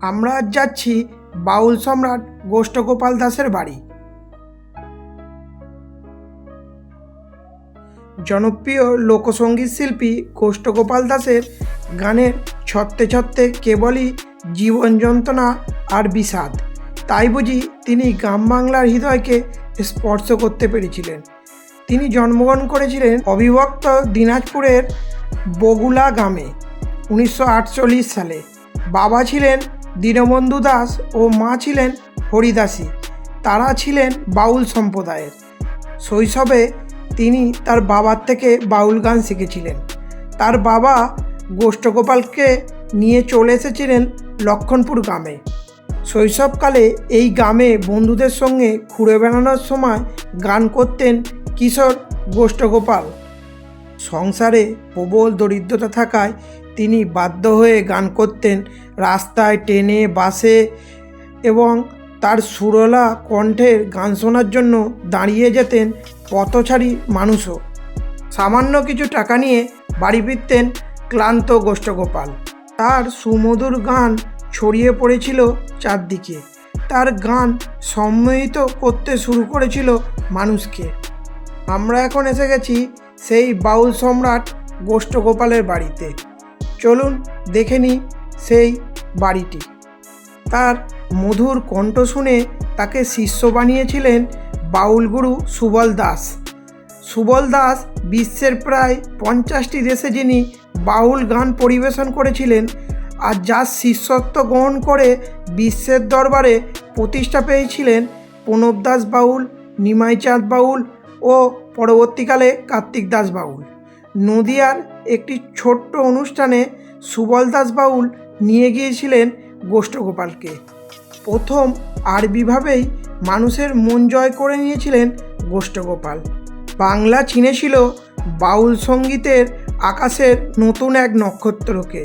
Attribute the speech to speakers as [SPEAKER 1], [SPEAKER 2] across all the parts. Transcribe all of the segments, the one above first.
[SPEAKER 1] আমরা আজ যাচ্ছি বাউল সম্রাট গোষ্ঠগোপাল দাসের বাড়ি। জনপ্রিয় লোকসঙ্গীত শিল্পী গোষ্ঠগোপাল দাসের গানের ছত্তে ছত্তে কেবলই জীবন যন্ত্রণা আর বিষাদ। তাই বুঝি তিনি গ্রাম বাংলার হৃদয়কে স্পর্শ করতে পেরেছিলেন। তিনি জন্মগ্রহণ করেছিলেন অবিভক্ত দিনাজপুরের বগুলা গ্রামে, উনিশশো আটচল্লিশ সালে। বাবা ছিলেন দীনবন্ধু দাস ও মা ছিলেন হরিদাসী। তারা ছিলেন বাউল সম্প্রদায়ের। শৈশবে তিনি তার বাবার থেকে বাউল গান শিখেছিলেন। তার বাবা গোষ্ঠগোপালকে নিয়ে চলে এসেছিলেন লক্ষণপুর গ্রামে। শৈশবকালে এই গ্রামে বন্ধুদের সঙ্গে ঘুরে বেড়ানোর সময় গান করতেন কিশোর গোষ্ঠগোপাল। সংসারে প্রবল দরিদ্রতা থাকায় তিনি বাধ্য হয়ে গান করতেন রাস্তায় ট্রেনে বাসে এবং তার সুরলা কণ্ঠের গান শোনার জন্য দাঁড়িয়ে যেতেন পথচারী মানুষও। সামান্য কিছু টাকা নিয়ে বাড়ি ফিরতেন ক্লান্ত গোষ্ঠগোপাল। তার সুমধুর গান ছড়িয়ে পড়েছিল চারদিকে। তার গান সম্মোহিত করতে শুরু করেছিল মানুষকে। আমরা এখন এসে গেছি সেই বাউল সম্রাট গোষ্ঠগোপালের বাড়িতে। চলুন দেখে নিই সেই বাড়িটি। তার মধুর কণ্ঠ শুনে তাকে শিষ্য বানিয়েছিলেন বাউল গুরু সুবল দাস। সুবল দাস বিশ্বের প্রায় পঞ্চাশটি দেশে যিনি বাউল গান পরিবেশন করেছিলেন, আর যার শিষ্যত্ব গ্রহণ করে বিশ্বের দরবারে প্রতিষ্ঠা পেয়েছিলেন প্রণব দাস বাউল, নিমাইচাঁদ বাউল ও পরবর্তীকালে কার্তিক দাস বাউল। নদিয়ার একটি ছোট্ট অনুষ্ঠানে সুবল দাস বাউল নিয়ে গিয়েছিলেন গোষ্ঠগোপালকে। প্রথম আরবিভাবেই মানুষের মন জয় করে নিয়েছিলেন গোষ্ঠগোপাল। বাংলা চিনেছিল বাউল সঙ্গীতের আকাশের নতুন এক নক্ষত্রকে।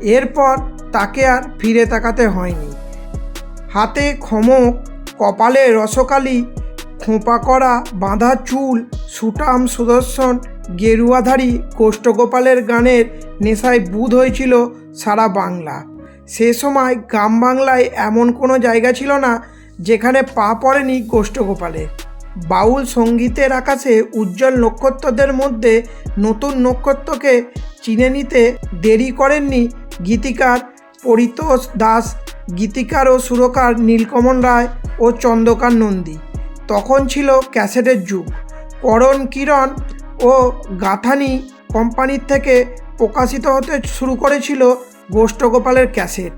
[SPEAKER 1] এরপর তাকে আর ফিরে তাকাতে হয়নি। হাতে খমক, কপালে রসকালি, খোঁপা করা বাঁধা চুল, সুটাম সুদর্শন, গেরুয়াধারী গোষ্ঠগোপালের গানের নেশায় বুধ হয়েছিল সারা বাংলা। সে সময় গ্রাম বাংলায় এমন কোনো জায়গা ছিল না যেখানে পা পড়েনি গোষ্ঠগোপালের বাউল সঙ্গীতের আকাশে উজ্জ্বল নক্ষত্রদের মধ্যে নতুন নক্ষত্রকে চিনে নিতে দেরি করেননি গীতিকার পরিতোষ দাস, গীতিকার ও সুরকার নীলকমল রায় ও চন্দ্রকান্ত নন্দী। তখন ছিল ক্যাসেটের যুগ। করণ কিরণ ও গাথানি কোম্পানির থেকে প্রকাশিত হতে শুরু করেছিল গোষ্ঠগোপালের ক্যাসেট।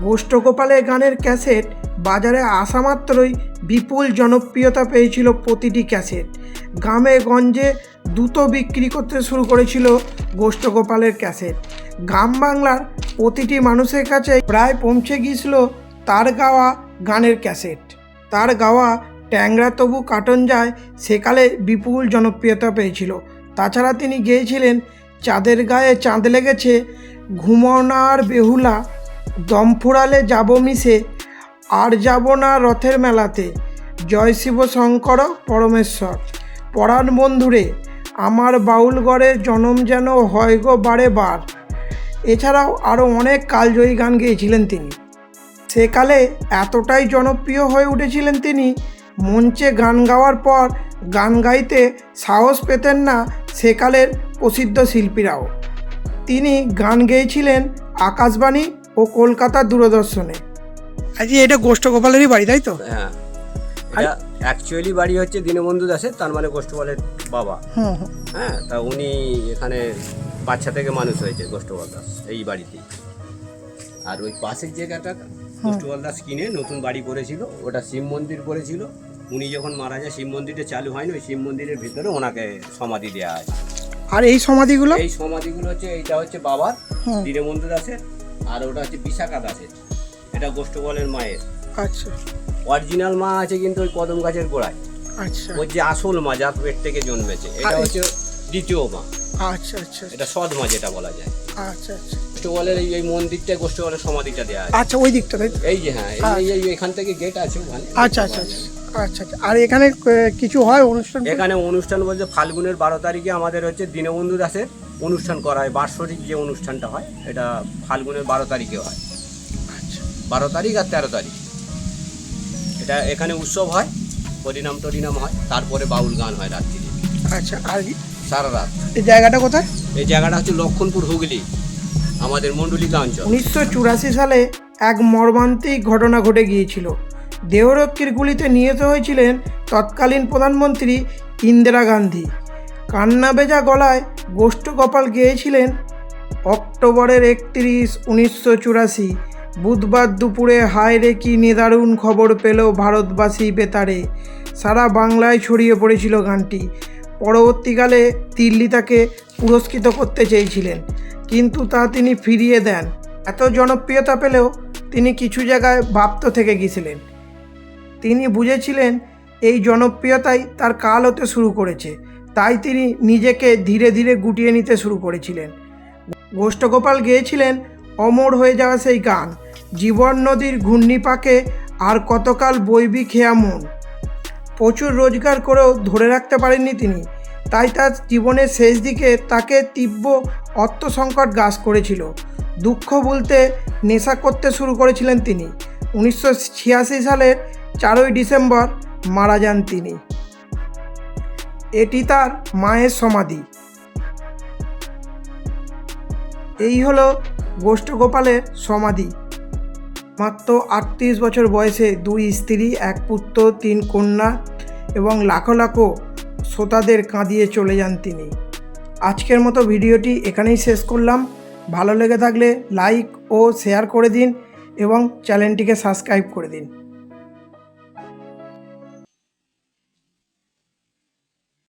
[SPEAKER 1] গোষ্ঠগোপালের গানের ক্যাসেট বাজারে আসা মাত্রই বিপুল জনপ্রিয়তা পেয়েছিল প্রতিটি ক্যাসেট। গ্রামে গঞ্জে দ্রুত বিক্রি করতে শুরু করেছিল গোষ্ঠগোপালের ক্যাসেট। গ্রাম বাংলার প্রতিটি মানুষের কাছে প্রায় পৌঁছে গিয়েছিল তার গাওয়া গানের ক্যাসেট। তার গাওয়া ট্যাংরা তবু কাটন যায় সেকালে বিপুল জনপ্রিয়তা পেয়েছিল। তাছাড়া তিনি গেয়েছিলেন চাঁদের গায়ে চাঁদ লেগেছে, ঘুমনার বেহুলা, দম ফুরালে যাব মিশে, আর যাব না রথের মেলাতে। জয় শিব শঙ্কর পরমেশ্বর। পরাণ বন্ধুরে, আমার বাউলগড়ের জনম যেন হয় গো বারে বার। এছাড়াও আরও অনেক কালজয়ী গান গেয়েছিলেন তিনি। সেকালে এতটাই জনপ্রিয় হয়ে উঠেছিলেন তিনি, মঞ্চে গান গাওয়ার পর গান গাইতে সাহস পেতেন না সেকালের প্রসিদ্ধ শিল্পীরাও। তিনি গান গেয়েছিলেন আকাশবাণী ও কলকাতা দূরদর্শনে। আজ এটা গোষ্ঠগোপালেরই বাড়ি তাই তো?
[SPEAKER 2] হ্যাঁ। এটা অ্যাকচুয়ালি বাড়ি হচ্ছে দীনবন্ধু দাসের তার মানে গোষ্ঠপালের বাবা। হ্যাঁ তা উনি এখানে বাচ্চা থেকে মানুষ হয়েছে গোষ্ঠপাল দাস এই বাড়িতেই। আর ওই পাশের জায়গাটা গোষ্ঠপাল দাস কিনে নতুন বাড়ি করেছিল ওটা শিব মন্দির করেছিল। উনি যখন মারা যায় শিব মন্দিরটা চালু হয়নি ওই শিব মন্দিরের ভিতরে ওনাকে সমাধি দেওয়া হয়।
[SPEAKER 1] আর এই সমাধিগুলো?
[SPEAKER 2] এই সমাধিগুলো হচ্ছে এইটা হচ্ছে বাবার। দীনবন্ধু দাসের আর ওটা হচ্ছে বিশাখা দাসের। এটা গোষ্ঠপালের মায়ের।
[SPEAKER 1] আচ্ছা।
[SPEAKER 2] অরিজিনাল মা আছে কিন্তু ওই কদম গাছের গোড়ায়।
[SPEAKER 1] আচ্ছা।
[SPEAKER 2] ওর যে আসল মা যার পেট থেকে জন্মেছে এটা হচ্ছে দ্বিতীয় মা।
[SPEAKER 1] আচ্ছা আচ্ছা
[SPEAKER 2] এটা সৎ মা যেটা বলা যায়।
[SPEAKER 1] আচ্ছা আচ্ছা।
[SPEAKER 2] গোষ্ঠবলের এই এই মন্দিরটা গোষ্ঠবলের সমাধিটা দেওয়া আছে।
[SPEAKER 1] আচ্ছা ওই দিকটা তাই
[SPEAKER 2] এই যে হ্যাঁ এই- এই এখান থেকে গেট আছে ওখানে।
[SPEAKER 1] আচ্ছা আচ্ছা আচ্ছা। আচ্ছা আচ্ছা। আর এখানে কিছু হয় অনুষ্ঠান
[SPEAKER 2] এখানে অনুষ্ঠান বলতে ফাল্গুনের বারো তারিখে আমাদের হচ্ছে দীনবন্ধু দাসের অনুষ্ঠান করা হয় বার্ষরিক যে অনুষ্ঠানটা হয় এটা ফাল্গুনের বারো তারিখে হয়।
[SPEAKER 1] আচ্ছা।
[SPEAKER 2] বারো তারিখ আর তেরো তারিখ। এটা এখানে উৎসব হয় হরিনাম টরিনাম হয় তারপরে বাউল গান হয় রাত্রিরে
[SPEAKER 1] আচ্ছা আর
[SPEAKER 2] সারা রাত।
[SPEAKER 1] এই জায়গাটা কোথায়?
[SPEAKER 2] এই জায়গাটা হচ্ছে লক্ষণপুর হুগলি আমাদের মণ্ডলিকা অঞ্চল।
[SPEAKER 1] উনিশশো চুরাশি সালে এক মর্মান্তিক ঘটনা ঘটে গিয়েছিল। দেহরক্ষীর গুলিতে নিহত হয়েছিলেন তৎকালীন প্রধানমন্ত্রী ইন্দিরা গান্ধী। কান্না বেজা গলায় গোষ্ঠকপাল গেয়েছিলেন অক্টোবরের একত্রিশ, উনিশশো চুরাশি। বুধবার দুপুরে হায় রে কি নিদারুণ খবর পেল ভারতবাসী বেতারে। সারা বাংলায় ছড়িয়ে পড়েছিল গানটি। পরবর্তীকালে দিল্লি তাকে পুরস্কৃত করতে চেয়েছিলেন, কিন্তু তা তিনি ফিরিয়ে দেন। এত জনপ্রিয়তা পেলেও তিনি কিছু জায়গায় বাপ্ত থেকে গিয়েছিলেন তিনি বুঝেছিলেন এই জনপ্রিয়তাই তার কাল হতে শুরু করেছে। তাই তিনি নিজেকে ধীরে ধীরে গুটিয়ে নিতে শুরু করেছিলেন। গোষ্ঠগোপাল গেয়েছিলেন অমর হয়ে যাওয়া সেই গান, জীবন নদীর ঘূর্ণিপাকে আর কতকাল বইবি খেয়া মন। প্রচুর রোজগার করেও ধরে রাখতে পারেননি তিনি, তাই তার জীবনের শেষ দিকে তাকে তীব্র অর্থ সংকট গ্রাস করেছিল। দুঃখ বলতে নেশা করতে শুরু করেছিলেন তিনি। উনিশশো ছিয়াশি সালের চারই ডিসেম্বর মারা যান তিনি। এটি তার মায়ের সমাধি। এই হলো গোষ্ঠগোপালের সমাধি। মাত্র আটত্রিশ বছর বয়সে দুই স্ত্রী, এক পুত্র, তিন কন্যা এবং লাখো লাখো শ্রোতাদের কাঁদিয়ে চলে যান তিনি। আজকের মতো ভিডিওটি এখানেই শেষ করলাম। ভালো লেগে থাকলে লাইক ও শেয়ার করে দিন এবং চ্যানেলটিকে সাবস্ক্রাইব করে দিন।